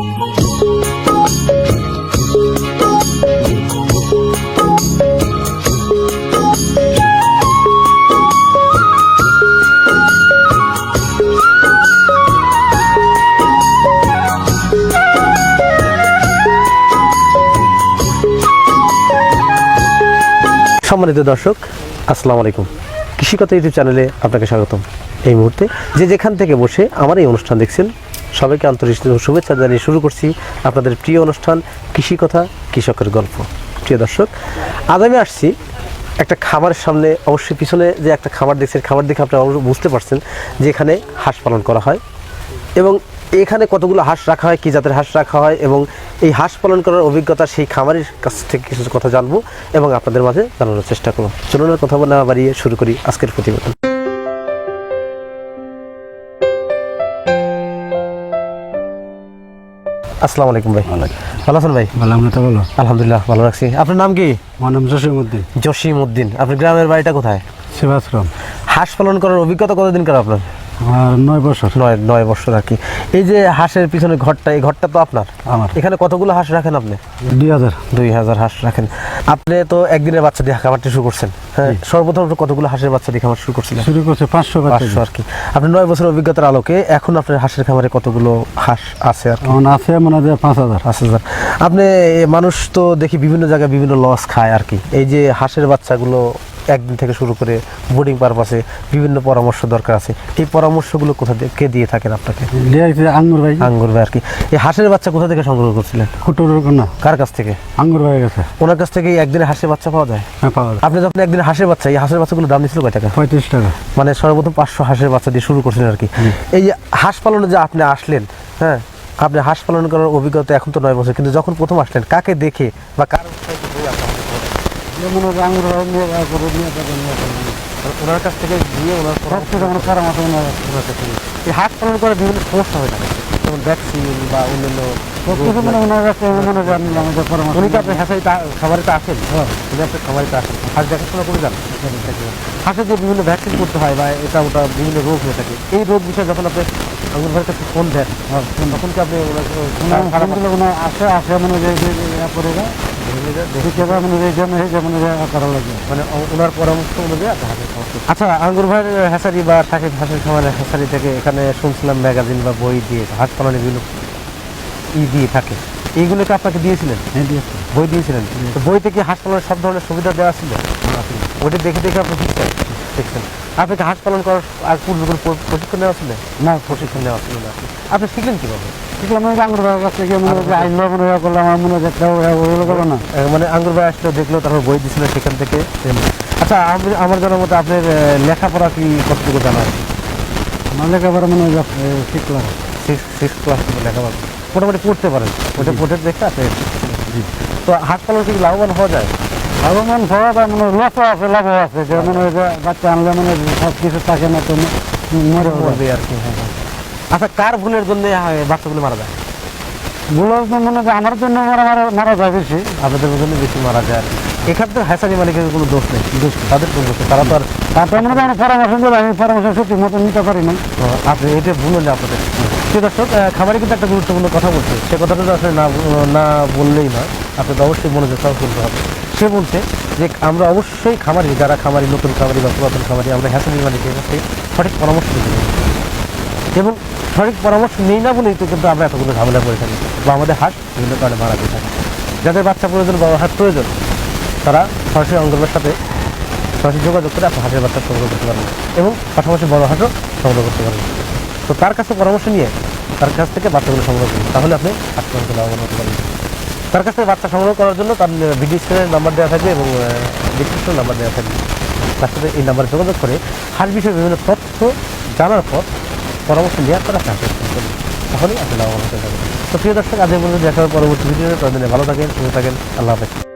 সম্মানিত দর্শক, আসসালামু আলাইকুম। কৃষিকতা ইউটিউব চ্যানেলে আপনাকে স্বাগতম। এই মুহূর্তে যে যেখান থেকে বসে আমার এই অনুষ্ঠান দেখছেন সবাইকে আন্তরিক শুভেচ্ছা জানিয়ে শুরু করছি আপনাদের প্রিয় অনুষ্ঠান কৃষিকথা কৃষকের গল্প। প্রিয় দর্শক, আজ আমি আসছি একটা খামারের সামনে। অবশ্যই পিছনে যে একটা খামার দেখছেন খামার দেখে আপনারা বুঝতে পারছেন যে এখানে হাঁস পালন করা হয় এবং এখানে কতগুলো হাঁস রাখা হয়, কী জাতের হাঁস রাখা হয় এবং এই হাঁস পালন করার অভিজ্ঞতা সেই খামারের কাছ থেকে কিছু কথা জানব এবং আপনাদের মাঝে জানানোর চেষ্টা করব। চলুন কথা না বাড়িয়ে শুরু করি আজকের প্রতিবেদন। আসসালামু আলাইকুম ভাই। ভালো আছেন ভাই? ভালো আমরা তো ভালো? আলহামদুলিল্লাহ ভালো রাখছি আপনার নাম কি? আমার নাম জসিমুদ্দিন জসিম উদ্দিন আপনার গ্রামের বাড়িটা কোথায়? সেবাশ্রম। হাঁস পালন করার অভিজ্ঞতা কতদিন কার আপনার? নয় বছর। নয় নয় বছর আর কি। এই যে হাঁসের পিছনে ঘরটা এই ঘরটা তো আপনার? আমার। এখানে কতগুলো হাঁস রাখেন আপনি? দুই হাজার। দুই হাজার হাঁস রাখেন। আপনি তো একদিনের বাচ্চা দিয়ে খামারটি শুরু করছেন হ্যাঁ? সর্বপ্রথম কতগুলো হাঁসের বাচ্চা দিয়ে খামার শুরু করছিলেন? শুরু করছে পাঁচশো পাঁচশো আর কি। আপনি নয় বছর অভিজ্ঞতার আলোকে এখন আপনার হাঁসের খামারে কতগুলো হাঁস আছে আর কি? আছে মনে হয় পাঁচ হাজার। পাঁচ হাজার। আপনি মানুষ তো দেখি বিভিন্ন জায়গায় বিভিন্ন লস খায় আর কি। এই যে হাঁসের বাচ্চাগুলো একদিন থেকে শুরু করে বোর্ডিং পারপাসে বিভিন্ন পরামর্শ দরকার আছে। এই পরামর্শগুলো কোথা থেকে কে দিয়ে থাকেন আপনাকে? আঙ্গুর ভাই। আঙ্গুর ভাই আর কি। এই হাঁসের বাচ্চা কোথা থেকে সংগ্রহ করছিলেন? না কার কাছ থেকে? আঙ্গুর ভাই গেছে ওনার কাছ থেকে একদিনে হাঁসের বাচ্চা পাওয়া যায়? হ্যাঁ পাওয়া যায়। আপনি যখন একদিন হাঁসের বাচ্চা এই হাঁসের বাচ্চাগুলো দাম নিচ্ছিল কয় টাকা? পঁয়ত্রিশ টাকা। মানে সর্বপ্রথম পাঁচশো হাঁসের বাচ্চা দিয়ে শুরু করছিলেন আর কি। এই হাঁস পালনে যে আপনি আসলেন হ্যাঁ আপনি হাঁস পালন করার অভিজ্ঞতা এখন তো নয় বছর কিন্তু যখন প্রথম আসলেন কাকে দেখে বা কার উৎসাহিত হয়ে আপনি আমাকে বলেন? মনে হয় আঙ্গুর ভাই নিয়ে যায়, করে নিয়ে যাবে, নিয়ে যাবে। ওনার কাছ থেকে গিয়ে ওনার সব থেকে আমার মনে ওনার কাছে নিয়ে। এই হাত পালন করার বিভিন্ন সমস্যা হয়ে থাকে যেমন ভ্যাকসিন বা অন্যান্য মনে ওনার কাছে মনে আমাদের পরামর্শ উনি কি আপনার হাঁসাই খাবারেতে আসেন হ্যাঁ। উনি আপনার খাবারেতে আসেন হাঁস দেখাশোনা করে যান। যে বিভিন্ন ভ্যাকসিন করতে হয় বা এটা ওটা বিভিন্ন রোগ হয়ে থাকে এই রোগ বিষয়ে যখন আপনি ফোন দেন হ্যাঁ, তখন কি আপনি ওনার আসে, আসে মনে যে- করে মনে করা লাগে। মানে ওনার পরামর্শ অনুযায়ী। আচ্ছা আঙ্গুর ভাইয়ের হ্যাসারি বা সাকিব হাঁসের খামারের হ্যাসারি থেকে এখানে শুনছিলাম ম্যাগাজিন বা বই দিয়ে হাঁস পালনের বিভিন্ন ই দিয়ে থাকে এইগুলোকে আপনাকে দিয়েছিলেন? হ্যাঁ, বই দিয়েছিলেন? তো বই থেকে হাঁস পালনের সব ধরনের সুবিধা দেওয়া ছিল? ওইটা দেখে দেখে আপনি শিখছেন দেখছেন। আপনাকে হাঁস পালন করার আর পূর্বে প্রশিক্ষণ নেওয়া ছিল? না, প্রশিক্ষণ নেওয়া ছিল না। আপনি শিখলেন কীভাবে? মনে হয় হয় হয় আঙ্গুর ভাই আসলে দেখল তারপর বই দিয়েছিল সেখান থেকে। আচ্ছা আমি আমার জানার মতো আপনার লেখাপড়া কি কতটুকু জানা? আছে আমার লেখাপড়া মনে হয় এ, শিখলাম। সিক্স সিক্স ক্লাস লেখাপড়া। মোটামুটি পড়তে পারেন। ওটা পড়ে দেখতে আপনি তো হাঁস পালন কি লাভবান হওয়া যায়? ভগবান সবাই তার মনে হয় লসও আছে, লাভও আছে, যে মনে বাচ্চা আনলে মনে হয় সব কিছু থাকে না তো মরে মরবে আর কি হ্যাঁ হ্যাঁ। আচ্ছা কার ভুলের জন্য বাচ্চাগুলো মারা যায়? ভুল হচ্ছে মনে হয় যে আমার জন্য মারা মারা- যায় বেশি। আপনাদের জন্য বেশি মারা যায়। আর কি। এখানে তো হ্যাসানি মালিকের কোনো দোষ নেই দোষ তাদের কোনো দোষ তারা তো আর তারপর মনে আমার পরামর্শ দিলে আমি পরামর্শ সঠিক মতো নিতে পারি না আপনি এটা ভুল হলে আপনাদের। প্রিয় দর্শক খাবারে কিন্তু একটা গুরুত্বপূর্ণ কথা বলছে। সে কথাটা তো আসলে না না বললেই নয়। আপনাদের অবশ্যই মনোযোগ শুনতে হবে। সে বলছে যে আমরা অবশ্যই খামারি যারা খামারি নতুন খামারি বা পুরাতন খামারি আমরা হ্যাসানি মালিকের কাছে সঠিক পরামর্শ দিতে এবং সঠিক পরামর্শ নেই না বলেই তো কিন্তু আমরা এতগুলো ঝামেলা করে থাকি। বা আমাদের হাট বিভিন্ন কারণে মারা যেতে থাকে। যাদের বাচ্চা প্রয়োজন বা হাট প্রয়োজন, তারা সরাসরি অঙ্গনের সাথে সরাসরি যোগাযোগ করে আপনি হাটের বাচ্চা সংগ্রহ করতে পারবেন এবং পাশাপাশি বড় হাটও সংগ্রহ করতে পারবেন। তো তার কাছে পরামর্শ নিয়ে তার কাছ থেকে বাচ্চাগুলো সংগ্রহ করুন, তাহলে আপনি অঙ্ক লাভবান হতে পারবেন। তার কাছ থেকে বাচ্চা সংগ্রহ করার জন্য তার ভিডিও স্ক্রিনের নাম্বার দেওয়া থাকবে এবং ডিসক্রিপশন নাম্বার দেওয়া থাকবে। তার সাথে এই নাম্বারে যোগাযোগ করে হাট বিষয়ে বিভিন্ন তথ্য জানার পর পরামর্শ নেওয়ার তারা হাটে করবেন তাহলেই আপনি লাভবান হতে পারবেন তো প্রিয় দর্শক, আজ পর্যন্ত দেখা পরবর্তী ভিডিওতে। তাদের ভালো থাকেন, সুস্থ থাকেন, আল্লাহ হাফেজ।